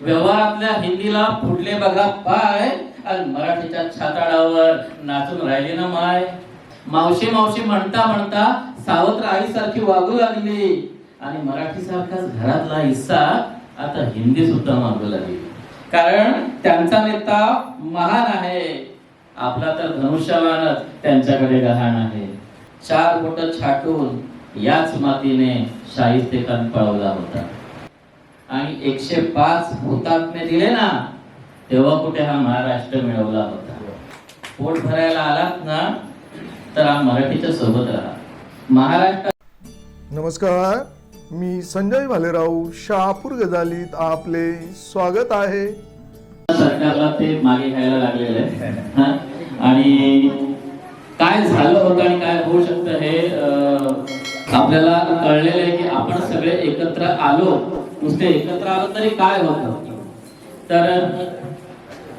व्यवहारातल्या हिंदीला फुटले बघा पाय. आणि मराठीच्या छाताडावर नाचून राहिले ना माय. मावशी मावशी म्हणता म्हणता सावत्र आईसारखी वागू लागली. आणि मराठी सारखाच घरातला हिस्सा आता हिंदी सुद्धा मागू लागली. कारण त्यांचा नेता महान आहे. आपला तर धनुष्यवानच त्यांच्याकडे गहाण आहे. चार बोट छाटून याच मातीने शाहिस्तेखान पळवला होता. आणि एकशे पाच हुतात्मे दिले ना तेव्हा कुठे हा महाराष्ट्र मिळवला होता. पोट भरायला आलात ना तर हा मराठीच्या सोबत राहा. महाराष्ट्र नमस्कार मी संजय भालेराव शहापूर गजालीत आपले स्वागत आहे. सरकारला ते मागे घ्यायला लागलेलं आहे? आणि काय झालं होतं आणि काय होऊ शकतं हे आपल्याला कळलेलं आहे की आपण सगळे एकत्र आलो. नुसते एकत्र आलं तरी काय होतं? तर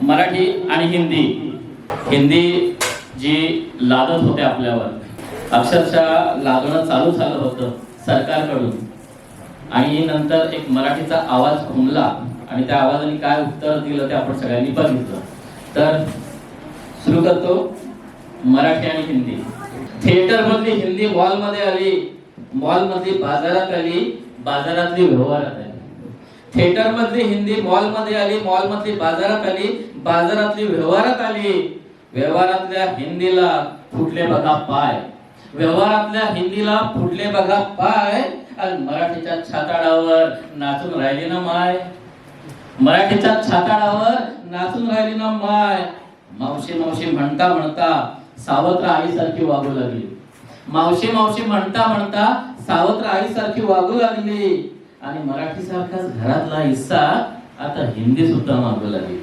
मराठी आणि हिंदी. हिंदी जी लादत होते आपल्यावर. अक्षरशः लागणं चालू झालं होतं सरकारकडून. आणि नंतर एक मराठीचा आवाज घुमला आणि त्या आवाजाने काय उत्तर दिलं ते आपण सगळ्यांनी बघितलं. तर सुरू करतो. मराठी आणि हिंदी. थिएटर मधली हिंदी मॉलमध्ये आली. मॉल मधली बाजारात आली. बाजारातली व्यवहारात आली. थिएटर मधली हिंदी मॉलमध्ये आली मॉल मधली बाजारात आली बाजारातली व्यवहारात आली. व्यवहारातल्या हिंदीला फुटले बघा पाय. व्यवहारातल्या हिंदीला फुटले बघा पाय. आणि मराठीच्या छाताडावर नाचून राहिली ना माय. मराठीच्या छाताडावर नाचून राहिली ना माय. मावशी मावशी म्हणता म्हणता सावत्र आईसारखी वागू लागली. मावशी मावशी म्हणता म्हणता सावत्र आईसारखी वागू लागली. आणि मराठी सारखाच घरातला हिस्सा आता हिंदी सुद्धा मागू लागली.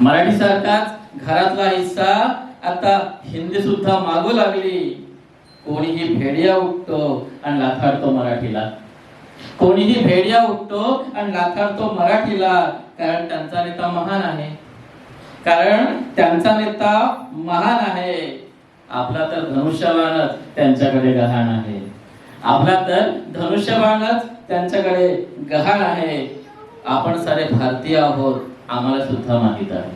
मराठी सारखाच घरातला हिस्सा आता हिंदी सुद्धा मागू लागली. कोणीही भेडिया उठतो आणि लाथाडतो मराठीला. कोणीही भेडिया उठतो आणि लाथाडतो मराठीला कारण त्यांचा नेता महान आहे. कारण त्यांचा नेता महान आहे. आपला तर धनुष्यवानच त्यांच्याकडे गहाण आहे. आपला तर धनुष्यबाणच त्यांच्याकडे गहाण आहे. आपण सारे भारतीय आहोत आम्हाला सुद्धा माहीत आहे.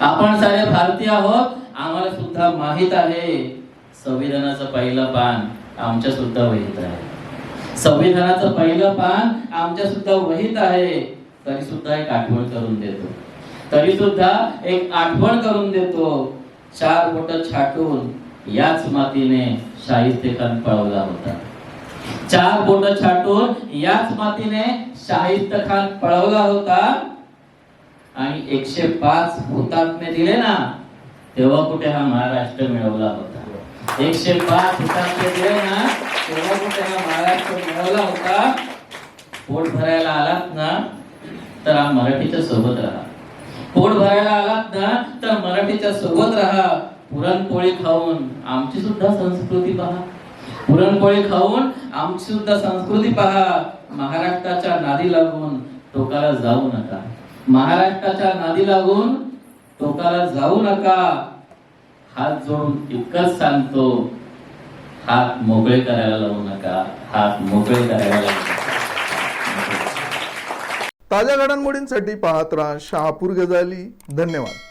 आपण सारे भारतीय आहोत आम्हाला सुद्धा माहीत आहे. संविधानाचं पहिलं पान आमच्या सुद्धा वहीत आहे. संविधानाचं पहिलं पान आमच्या सुद्धा वहीत आहे. तरी सुद्धा एक आठवण करून देतो. तरी सुद्धा एक आठवण करून देतो. चार बोट छाटून याच मातीने शाहिस्ते खान पळवला होता. चार बोट छाटून याच मातीने शाहिस्त खान पळवला होता. आणि एकशे पाच हुतात्मे दिले ना तेव्हा कुठे हा महाराष्ट्र मिळवला होता? एकशे पाच हुतात्मे दिले ना तेव्हा कुठे हा महाराष्ट्र मिळवला होता? पोट भरायला आलात ना तर हा मराठीच्या सोबत राहा. पोट भरायला आलात ना तर मराठीच्या सोबत राहा. पुरणपोळी खाऊन आमची सुद्धा संस्कृती पहा. पुरणपोळी खाऊन आमची सुद्धा संस्कृती पहा. महाराष्ट्राच्या नादी लागून टोकाला जाऊ नका. महाराष्ट्राच्या नादी लागून टोकाला जाऊ नका. हात जोडून इतकंच सांगतो हात मोकळे करायला लावू नका. हात मोकळे करायला लावू नका. ताज्या घडामोडींसाठी पाहत राहा शहापूर गजाली. धन्यवाद.